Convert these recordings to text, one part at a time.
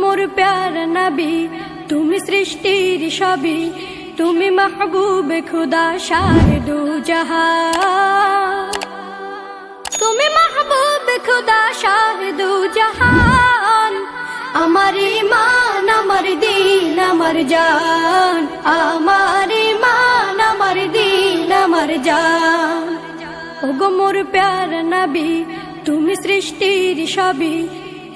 মোর প্যার নবী, তুমি সৃষ্টির সবই তুমি মাহবুব খুদা শাহেদু জাহান। তুমি মাহবুব খুদা শাহেদু জাহান। আমার ইমান, আমার দিন, আমার জান। আমার ইমান, আমার দিন, আমার জান। ওগো মোর প্যার নবী, তুমি সৃষ্টির সবই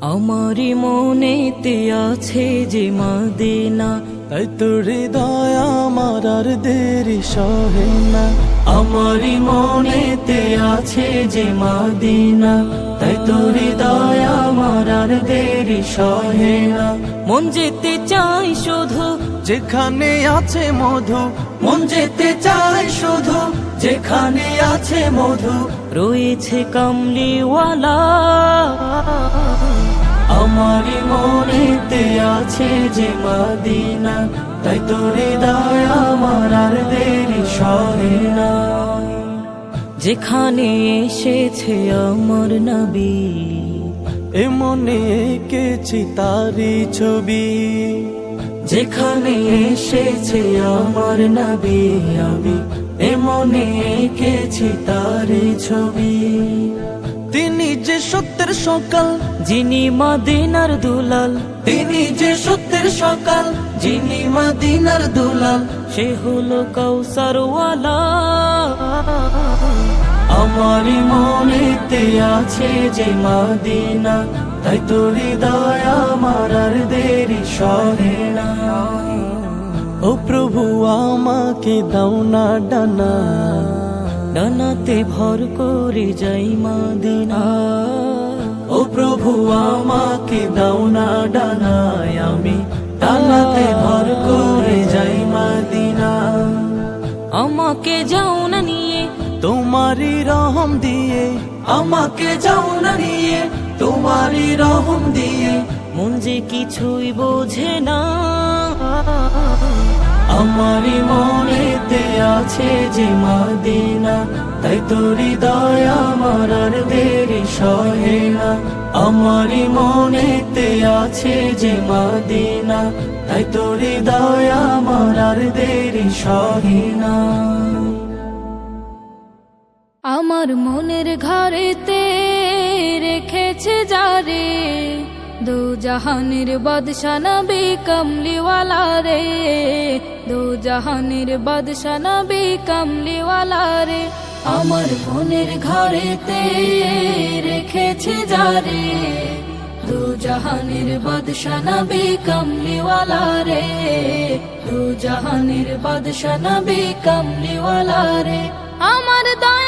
আমারি মনেতে আছে যে মাদিনা। তাই তোর হৃদয় আমার আর দেরি সহে না। আমারি মনেতে আছে যে মাদিনা। তাই তোর হৃদয় আমার আর দেরি সহে না। মন যেতে চাই শুধু যেখানে আছে মধু মন যেতে চাই শুধু, যেখানে আছে মধু। রয়েছে কামলিওয়ালা। আমারই মনেতে আছে যে মাদিনা, তাই তোরে দয় আমার আর দেরি সরে না। যেখানে এসেছে আমার নবী এ মনে এঁকেছি তারি ছবি। যেখানে এসেছে আমার নবী আমি এমনে এঁকেছি তার ছবি। তিনি যে সত্যের সকাল যিনি মাদিনার দুলাল। তিনি যে সত্যের সকাল যিনি মাদিনার দুলাল। সে হলো কৌসারওয়ালা আমার মনেতে আছে যে মাদিনা তাই তোর হৃদয় আমার আর দেরি সহে না। ও প্রভু, আমাকে দাও না ডানা। ডানাতে ভর করে যাই মাদিনা। ও প্রভু, আমাকে দাও না ডানায়। আমি ডানাতে ভর করে যাই মাদিনা। আমাকে যাও না নিয়ে, তোমারই রহম দিয়ে। আমাকে যাও না নিয়ে তোমারই রহম দিয়ে মন যে কিছুই বোঝে না। আমারই মনেতে আছে যে মাদিনা তাই তোরি দয়া আমার আর দেরি সহে না। আমারই মনেতে আছে যে মাদিনা তাই তোরি দয়া আমার আর দেরি সহে না। আমার মনের ঘরেতে রেখেছে যারে দু জাহানের বাদশা নবী কমলিওয়ালা রে। দু জাহানের বাদশা নবী কমলিওয়ালা রে। আমার মনের ঘরেতে রেখেছে যারে দু জাহানের বাদশা নবী কমলিওয়ালা রে। দু জাহানের বাদশা নবী কমলিওয়ালা রে। আমার দয়াল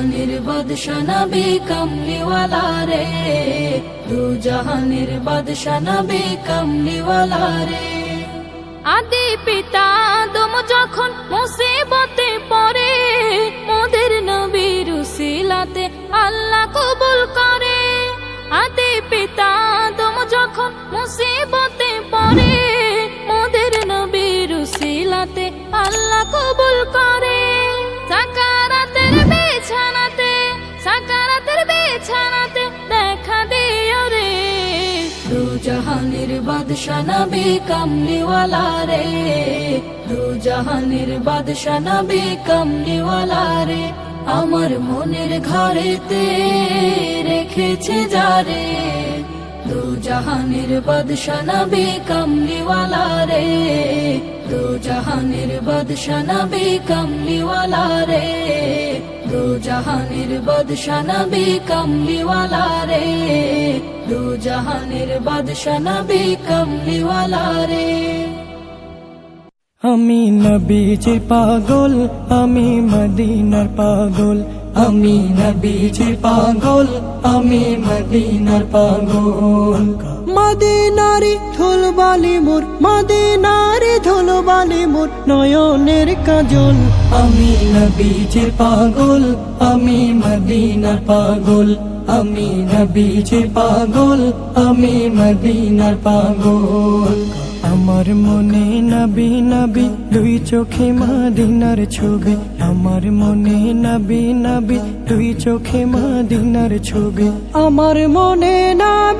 জাহানের বাদশা নবী কমলিওয়ালা রে। দু জাহানের বাদশা নবী কমলিওয়ালা রে। আদি পিতা দম যখন মুসিবতে পড়ে, মোদের নবীর উসিলাতে আল্লাহ কবুল করে। বিছানাতে দেখা দিও রে। দু জাহানের বাদশা নবী কমলিওয়ালা রে। দু জাহানের বাদশা নবী কমলিওয়ালা রে। আমার মনের ঘরেতে রেখেছে যারে দু জাহানের বাদশা নবী কমলিওয়ালা রে। দু জাহানের বাদশা নবী কমলিওয়ালা রে। দু জাহানের বাদশা নবী কমলিওয়ালা রে। দু জাহানের বাদশা নবী কমলিওয়ালা রে। আমি নবীজির পাগল আমি মদিনার পাগল। আমি নবীজির পাগল আমি মদিনার পাগল। মদিনারি ধুলবালি মোর মদিনারি ধুলবালি মোর নয়নের কাজল। আমি নবীজির পাগল আমি মদিনার পাগল আমি নবীজির পাগল আমি মদিনার পাগল। আমার মনে নবী নবী দুই চোখে মদিনার ছবি। আমার মনে নবী নবী দুই চোখে মদিনার ছবি। আমার মনে নবী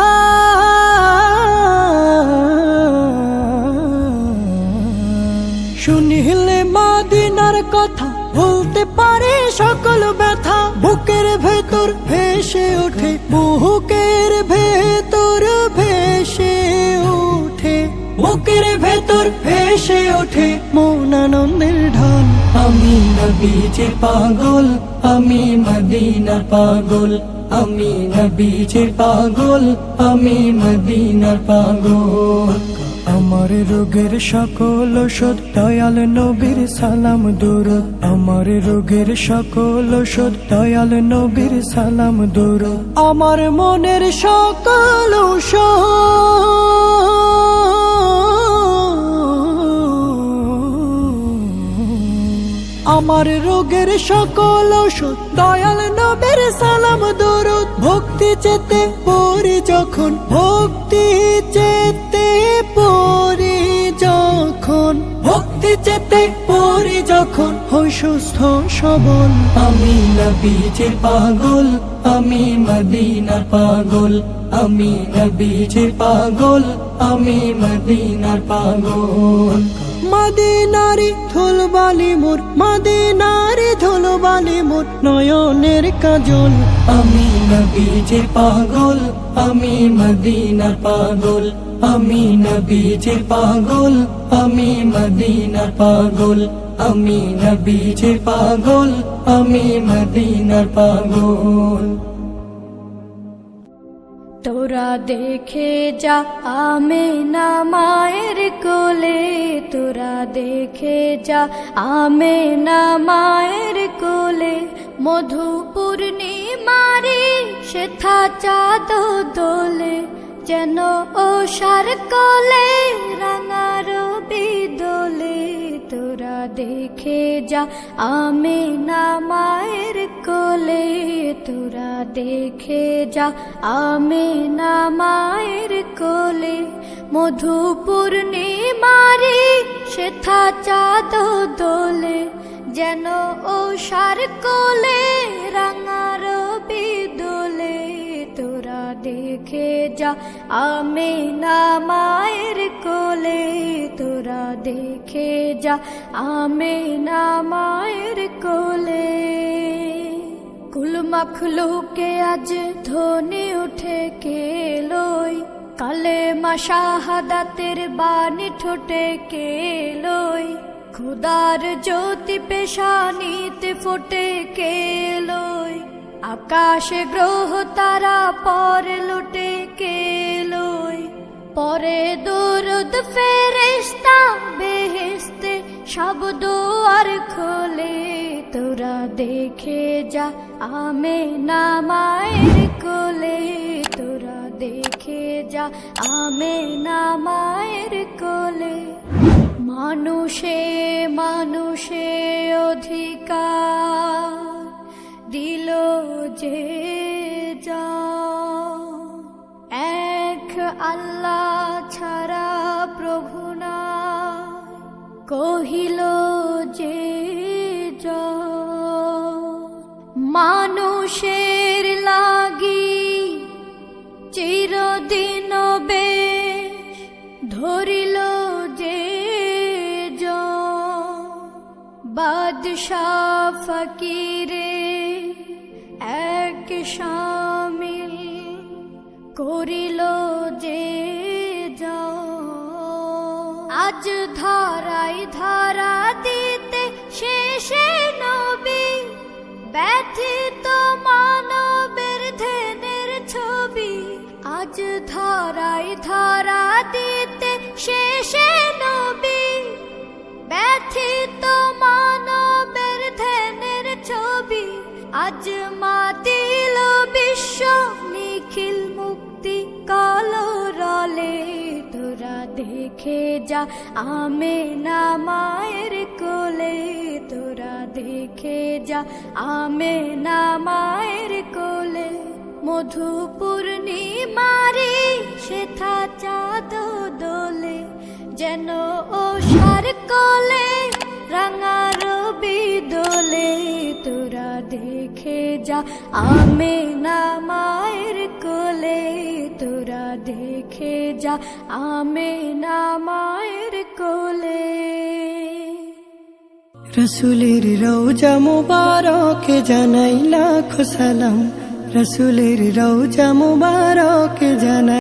ভুলতে পারে সকল ব্যথা। বুকের ভেতর ভেসে ওঠে বুকের ভেতর ভেসে ওঠে। বুকের ভেতর ভেসে ওঠে মন আনন্দের ঢল। আমি নবীজির পাগল, আমি মদিনার পাগল। আমি নবীজির পাগল, আমি মদিনার পাগল। আমার রোগের সকল ওষুধ, দয়াল নবীর সালাম দূর আমার রোগের সকল ওষুধ, দয়াল নবীর সালাম দূর আমার মনের সকল আমার রোগের সকল ওষুধ, দয়াল নবীর সালাম দরুদ। ভক্তি চেতে পড়ি যখন, ভক্তি চেতে পড়ি যখন, ভক্তি চেতে পরি যখন, হই সুস্থ সবল। আমি নবীজির পাগল, আমি মদিনার পাগল, আমি নবীজির পাগল, আমি মদিনার পাগল। মদিনারি ধুলবালি মোর, মদিনারি ধুলবালি মোর, নয়নের কাজল। আমি নবীজির পাগল, আমি মদিনার পাগল। আমি নবীজির পাগল, আমি মদিনার পাগল। আমি নবীজির পাগল, আমি মদিনার পাগল। তোরা দেখে যা আমে না মায়ের কোলে। তোরা দেখে যা আমে না মায়ের কোলে। মধু পূর্ণিমারি সেথা চাঁদ দোলে যেন ও সার কলে রাঙার বিদোলে দেখে যা আমি না মায়ের কোলে তোরা দেখে যা আমি না মায়ের কোলে মধুপুর মারি সেথা চাঁদ দোলে, যেন ও সার কোলে রাঙার দেখে যা আমি না মায়ের কোলে। তোরা দেখে যা আমি না মায়ের কোলে। কুল মখলুকে আজ ধনে উঠে কেলই কালে মা শাহাদাতের বাণী ঠোঁটে কেলই খুদার জ্যোতি পেশানিতে ফোটে কেলই আকাশে গ্রহ তারা পর লুটে কেলই পরে দুরুদ ফেরেস্তা বেহেস্তে সব দুয়ার খোলে, তোরা দেখে যা আমে নামায়ের কোলে। তোরা দেখে যা আমে নামায়ের কোলে। মানুষে মানুষে যে যা এক আল্লাহ ছাড়া প্রভু না কহিল, যে। মানুষের লাগি চিরদিন বেশ ধরিল, যে। বাদশাহ ফকিরে শামিল করিল যে। আজ ধারাই ধারা দিতে শেষে নবী, ব্যথিত মানবের ধ্যানের ছবি আজ ধারাই ধারা দিতে শেষে বিশ্ব নিখিল মুক্তি কলরলে তোরা দেখে যা আমে না মায়ের কোলে তোরা দেখে যা আমে না মায়ের কোলে মধু পূর্ণিমারি সেথা চাঁদ দোলে যেন ও সার কোলে রাঙা যা আমে না মায়ের কোলে, তোরা দেখে যা আমে না মায়ের কোলে। রসুলের রৌজা মুবারকে জানাই লাখো সালাম, রসুলের রৌজা মুবারকে জানাই